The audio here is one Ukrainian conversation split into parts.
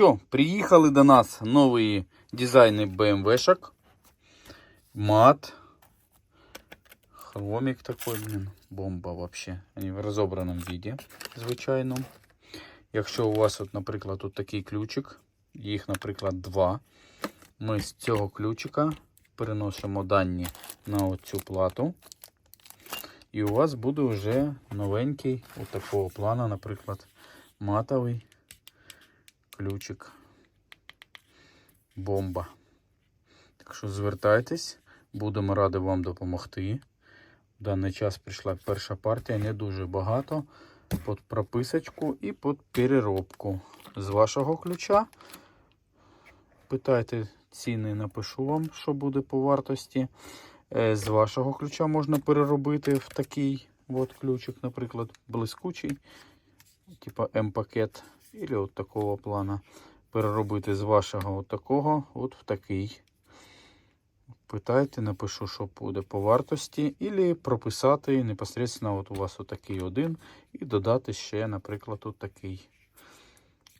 що, приїхали до нас нові дизайни BMW-шок. Мат. Хромик такой, блин. Бомба вообще. Они в розобраному віді, звичайно. Якщо у вас, от, наприклад, тут такий ключик, їх, наприклад, два. Ми з цього ключика переносимо дані на оцю плату. І у вас буде вже новенький, от такого плану, наприклад, матовий ключик. Бомба. Так що звертайтесь, будемо раді вам допомогти. В даний час прийшла перша партія, не дуже багато. Під прописочку і під переробку. З вашого ключа. Питайте ціни, напишу вам, що буде по вартості. Е, З вашого ключа можна переробити в такий от ключик, наприклад, блискучий, типа М-пакет, або от такого плана. Переробити з вашого от такого от в такий. Питайте, напишу, що буде по вартості, або прописати непосредственно от у вас отакий один і додати ще, наприклад, от такий.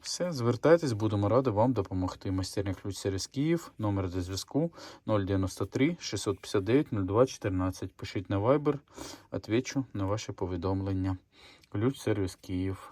Все, звертайтесь, будемо раді вам допомогти. Майстерня ключ сервіс Київ, номер до зв'язку 093 659 02 14. Пишіть на Viber, відповідаю на ваші повідомлення. Ключ сервіс Київ.